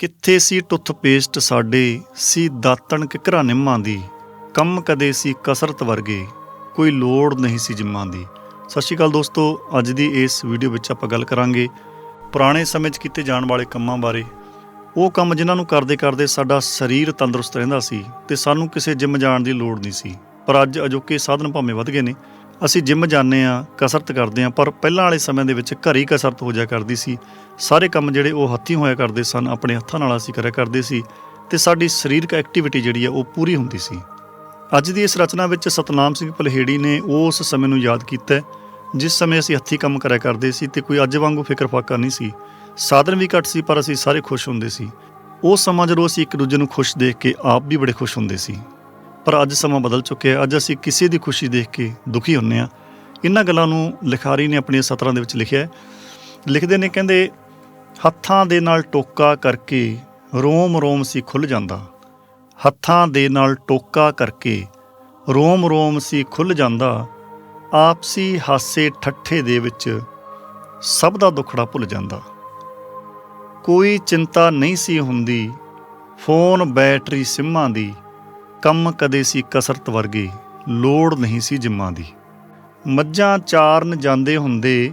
ਕਿੱਥੇ ਸੀ ਟੁੱਥਪੇਸਟ ਸਾਡੇ, ਸੀ ਦਾਤਣ ਕਿਕਰਾਂ ਨਿੰਮਾਂ ਦੀ। ਕੰਮ ਕਦੇ ਸੀ ਕਸਰਤ ਵਰਗੇ, ਕੋਈ ਲੋੜ ਨਹੀਂ ਸੀ ਜਿੰਮਾਂ ਦੀ। ਸਤਿ ਸ਼੍ਰੀ ਅਕਾਲ ਦੋਸਤੋ, ਅੱਜ ਦੀ ਇਸ ਵੀਡੀਓ ਵਿੱਚ ਆਪਾਂ ਗੱਲ ਕਰਾਂਗੇ ਪੁਰਾਣੇ ਸਮੇਂ 'ਚ ਕੀਤੇ ਜਾਣ ਵਾਲੇ ਕੰਮਾਂ ਬਾਰੇ। ਉਹ ਕੰਮ ਜਿਨ੍ਹਾਂ ਨੂੰ ਕਰਦੇ ਕਰਦੇ ਸਾਡਾ ਸਰੀਰ ਤੰਦਰੁਸਤ ਰਹਿੰਦਾ ਸੀ ਤੇ ਸਾਨੂੰ ਕਿਸੇ ਜਿਮ ਜਾਣ ਦੀ ਲੋੜ ਨਹੀਂ ਸੀ। ਪਰ ਅੱਜ ਅਜੋਕੇ ਸਾਧਨ ਭਾਵੇਂ ਵੱਧ ਗਏ ਨੇ ਅਸੀਂ ਜਿਮ ਜਾਂਦੇ ਆ ਕਸਰਤ ਕਰਦੇ ਆ ਪਰ ਪਹਿਲਾਂ ਵਾਲੇ ਸਮੇਂ ਦੇ ਵਿੱਚ ਘਰ ਹੀ ਕਸਰਤ ਹੋ ਜਾ ਕਰਦੀ ਸੀ। ਸਾਰੇ ਕੰਮ ਜਿਹੜੇ ਉਹ ਹੱਥੀਂ ਹੋਇਆ ਕਰਦੇ ਸਨ, ਆਪਣੇ ਹੱਥਾਂ ਨਾਲ ਅਸੀਂ ਕਰਿਆ ਕਰਦੇ ਸੀ ਤੇ ਸਾਡੀ ਸਰੀਰਕ ਐਕਟੀਵਿਟੀ ਜਿਹੜੀ ਆ ਉਹ ਪੂਰੀ ਹੁੰਦੀ ਸੀ। ਅੱਜ ਦੀ ਇਸ ਰਚਨਾ ਵਿੱਚ ਸਤਨਾਮ ਸਿੰਘ ਪਲਹੇੜੀ ਨੇ ਉਸ ਸਮੇਂ ਨੂੰ ਯਾਦ ਕੀਤਾ ਜਿਸ ਸਮੇਂ ਅਸੀਂ ਹੱਥੀਂ ਕੰਮ ਕਰਿਆ ਕਰਦੇ ਸੀ ਤੇ ਕੋਈ ਅੱਜ ਵਾਂਗੂ ਫਿਕਰ ਫਾਕਾ ਨਹੀਂ ਸੀ। ਸਾਧਨ ਵੀ ਘੱਟ ਸੀ, ਪਰ ਅਸੀਂ ਸਾਰੇ ਖੁਸ਼ ਹੁੰਦੇ ਸੀ। ਉਹ ਸਮਾਂ ਜਦੋਂ ਅਸੀਂ ਇੱਕ ਦੂਜੇ ਨੂੰ ਖੁਸ਼ ਦੇਖ ਕੇ ਆਪ ਵੀ ਬੜੇ ਖੁਸ਼ ਹੁੰਦੇ ਸੀ। ਪਰ ਅੱਜ ਸਮਾਂ ਬਦਲ ਚੁੱਕਿਆ ਅੱਜ ਅਸੀਂ ਕਿਸੇ ਦੀ ਖੁਸ਼ੀ ਦੇਖ ਕੇ ਦੁਖੀ ਹੁੰਨੇ ਆ ਇਹਨਾਂ ਗੱਲਾਂ ਨੂੰ ਲਿਖਾਰੀ ਨੇ ਆਪਣੀਆਂ ਸਤਰਾਂ ਦੇ ਵਿੱਚ ਲਿਖਿਆ ਹੈ। ਲਿਖਦੇ ਨੇ, ਕਹਿੰਦੇ, ਹੱਥਾਂ ਦੇ ਨਾਲ ਟੋਕਾ ਕਰਕੇ ਰੋਮ ਰੋਮ ਸੀ ਖੁੱਲ ਜਾਂਦਾ। ਹੱਥਾਂ ਦੇ ਨਾਲ ਟੋਕਾ ਕਰਕੇ ਰੋਮ ਰੋਮ ਸੀ ਖੁੱਲ ਜਾਂਦਾ। ਆਪਸੀ ਹਾਸੇ ਠੱਠੇ ਦੇ ਵਿੱਚ ਸਭ ਦਾ ਦੁੱਖੜਾ ਭੁੱਲ ਜਾਂਦਾ। ਕੋਈ ਚਿੰਤਾ ਨਹੀਂ ਸੀ ਹੁੰਦੀ। ਫੋਨ, ਬੈਟਰੀ, ਸਿੰਮਾਂ ਦੀ ਕੰਮ ਕਦੇ ਸੀ ਕਸਰਤ ਵਰਗੀ, ਲੋੜ ਨਹੀਂ ਸੀ ਜਿੰਮਾਂ ਦੀ। ਮੱਝਾਂ ਚਾਰਨ ਜਾਂਦੇ ਹੁੰਦੇ,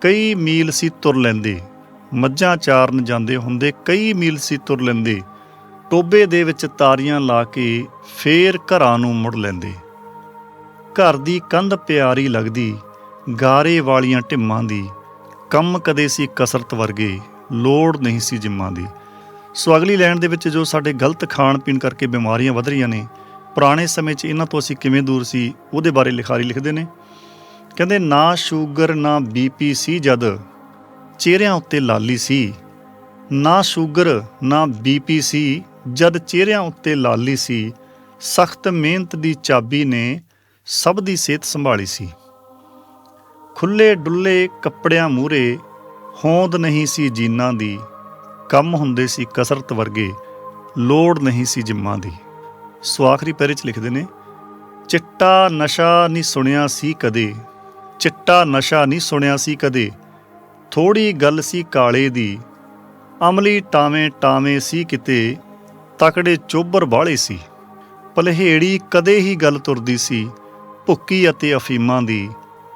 ਕਈ ਮੀਲ ਸੀ ਤੁਰ ਲੈਂਦੇ। ਮੱਝਾਂ ਚਾਰਨ ਜਾਂਦੇ ਹੁੰਦੇ, ਕਈ ਮੀਲ ਸੀ ਤੁਰ ਲੈਂਦੇ। ਟੋਬੇ ਦੇ ਵਿੱਚ ਤਾਰੀਆਂ ਲਾ ਕੇ ਫੇਰ ਘਰਾਂ ਨੂੰ ਮੁੜ ਲੈਂਦੇ। ਘਰ ਦੀ ਕੰਧ ਪਿਆਰੀ ਲੱਗਦੀ, ਗਾਰੇ ਵਾਲੀਆਂ ਢਿੰਮਾਂ ਦੀ। ਕੰਮ ਕਦੇ ਸੀ ਕਸਰਤ ਵਰਗੇ, ਲੋੜ ਨਹੀਂ ਸੀ ਜਿੰਮਾਂ ਦੀ। ਸੋ ਅਗਲੀ ਲਾਈਨ ਦੇ ਵਿੱਚ ਜੋ ਸਾਡੇ ਗਲਤ ਖਾਣ ਪੀਣ ਕਰਕੇ ਬਿਮਾਰੀਆਂ ਵਧ ਰਹੀਆਂ ਨੇ, ਪੁਰਾਣੇ ਸਮੇਂ 'ਚ ਇਹਨਾਂ ਤੋਂ ਅਸੀਂ ਕਿਵੇਂ ਦੂਰ ਸੀ, ਉਹਦੇ ਬਾਰੇ ਲਿਖਾਰੀ ਲਿਖਦੇ ਨੇ। ਕਹਿੰਦੇ, ਨਾ ਸ਼ੂਗਰ, ਨਾ ਬੀਪੀ ਸੀ ਜਦ ਚਿਹਰਿਆਂ ਉੱਤੇ ਲਾਲੀ ਸੀ। ਨਾ ਸ਼ੂਗਰ, ਨਾ ਬੀਪੀ ਸੀ ਜਦ ਚਿਹਰਿਆਂ ਉੱਤੇ ਲਾਲੀ ਸੀ। ਸਖਤ ਮਿਹਨਤ ਦੀ ਚਾਬੀ ਨੇ ਸਭ ਦੀ ਸਿਹਤ ਸੰਭਾਲੀ ਸੀ। ਖੁੱਲੇ ਡੁੱਲੇ ਕੱਪੜਿਆਂ ਮੂਰੇ ਹੋਂਦ ਨਹੀਂ ਸੀ ਜੀਨਾਂ ਦੀ। ਕੰਮ ਹੁੰਦੇ ਸੀ ਕਸਰਤ ਵਰਗੇ, ਲੋੜ ਨਹੀਂ ਸੀ ਜਿੰਮਾਂ ਦੀ। ਸੋ ਆਖਰੀ ਪੈਰੇ 'ਚ ਲਿਖਦੇ ਨੇ, ਚਿੱਟਾ ਨਸ਼ਾ ਨਹੀਂ ਸੁਣਿਆ ਸੀ ਕਦੇ, ਚਿੱਟਾ ਨਸ਼ਾ ਨਹੀਂ ਸੁਣਿਆ ਸੀ ਕਦੇ ਥੋੜੀ ਗੱਲ ਸੀ ਕਾਲੇ ਦੀ, ਅਮਲੀ ਟਾਵੇਂ ਟਾਵੇਂ ਸੀ ਕਿਤੇ, ਤਕੜੇ ਚੋਬਰ ਬਾਲੇ ਸੀ। ਪਲਹੇੜੀ ਕਦੇ ਹੀ ਗੱਲ ਤੁਰਦੀ ਸੀ, ਭੁੱਕੀ ਅਤੇ ਅਫੀਮਾਂ ਦੀ,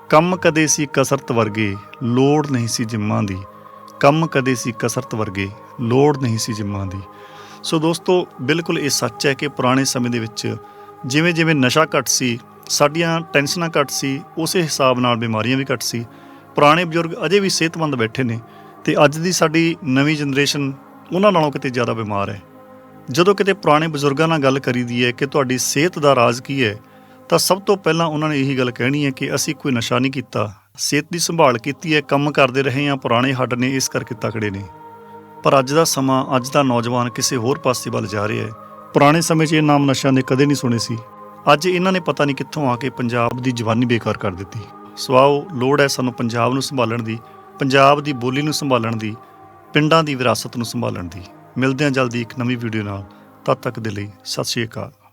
ਕੰਮ ਕਦੇ ਸੀ ਕਸਰਤ ਵਰਗੇ, ਲੋੜ ਨਹੀਂ ਸੀ ਜਿੰਮਾਂ ਦੀ। ਕੰਮ ਕਦੇ ਸੀ ਕਸਰਤ ਵਰਗੇ, ਲੋੜ ਨਹੀਂ ਸੀ ਜਿੰਮਾਂ ਦੀ। ਸੋ ਦੋਸਤੋ, ਬਿਲਕੁਲ ਇਹ ਸੱਚ ਹੈ ਕਿ ਪੁਰਾਣੇ ਸਮੇਂ ਦੇ ਵਿੱਚ ਜਿਵੇਂ ਜਿਵੇਂ ਨਸ਼ਾ ਘੱਟ ਸੀ, ਸਾਡੀਆਂ ਟੈਨਸ਼ਨਾਂ ਘੱਟ ਸੀ, ਉਸੇ ਹਿਸਾਬ ਨਾਲ ਬਿਮਾਰੀਆਂ ਵੀ ਘੱਟ ਸੀ। ਪੁਰਾਣੇ ਬਜ਼ੁਰਗ ਅਜੇ ਵੀ ਸਿਹਤਮੰਦ ਬੈਠੇ ਨੇ ਤੇ ਅੱਜ ਦੀ ਸਾਡੀ ਨਵੀਂ ਜਨਰੇਸ਼ਨ ਉਹਨਾਂ ਨਾਲੋਂ ਕਿਤੇ ਜ਼ਿਆਦਾ ਬਿਮਾਰ ਹੈ। ਜਦੋਂ ਕਿਤੇ ਪੁਰਾਣੇ ਬਜ਼ੁਰਗਾਂ ਨਾਲ ਗੱਲ ਕਰੀਦੀ ਹੈ ਕਿ ਤੁਹਾਡੀ ਸਿਹਤ ਦਾ ਰਾਜ਼ ਕੀ ਹੈ, ਤਾਂ ਸਭ ਤੋਂ ਪਹਿਲਾਂ ਉਹਨਾਂ ਨੇ ਇਹੀ ਗੱਲ ਕਹਿਣੀ ਹੈ ਕਿ ਅਸੀਂ ਕੋਈ ਨਸ਼ਾ ਨਹੀਂ ਕੀਤਾ ਸਿਹਤ ਦੀ ਸੰਭਾਲ ਕੀਤੀ ਹੈ, ਕੰਮ ਕਰਦੇ ਰਹੇ ਹਾਂ, ਪੁਰਾਣੇ ਹੱਡ ਨੇ ਇਸ ਕਰਕੇ ਤਕੜੇ ਨੇ। ਪਰ ਅੱਜ ਦਾ ਸਮਾਂ, ਅੱਜ ਦਾ ਨੌਜਵਾਨ ਕਿਸੇ ਹੋਰ ਪਾਸੇ ਵੱਲ ਜਾ ਰਿਹਾ ਹੈ। ਪੁਰਾਣੇ ਸਮੇਂ 'ਚ ਇਹ ਨਾਮ ਨਸ਼ਾ ਨੇ ਕਦੇ ਨਹੀਂ ਸੁਣੇ ਸੀ। ਅੱਜ ਇਹਨਾਂ ਨੇ ਪਤਾ ਨਹੀਂ ਕਿੱਥੋਂ ਆ ਕੇ ਪੰਜਾਬ ਦੀ ਜਵਾਨੀ ਬੇਕਾਰ ਕਰ ਦਿੱਤੀ। ਸੋ ਆਓ, ਲੋੜ ਹੈ ਸਾਨੂੰ ਪੰਜਾਬ ਨੂੰ ਸੰਭਾਲਣ ਦੀ, ਪੰਜਾਬ ਦੀ ਬੋਲੀ ਨੂੰ ਸੰਭਾਲਣ ਦੀ, ਪਿੰਡਾਂ ਦੀ ਵਿਰਾਸਤ ਨੂੰ ਸੰਭਾਲਣ ਦੀ। ਮਿਲਦੇ ਹਾਂ ਜਲਦੀ ਇੱਕ ਨਵੀਂ ਵੀਡੀਓ ਨਾਲ। ਤਦ ਤੱਕ ਦੇ ਲਈ ਸਤਿ ਸ਼੍ਰੀ ਅਕਾਲ।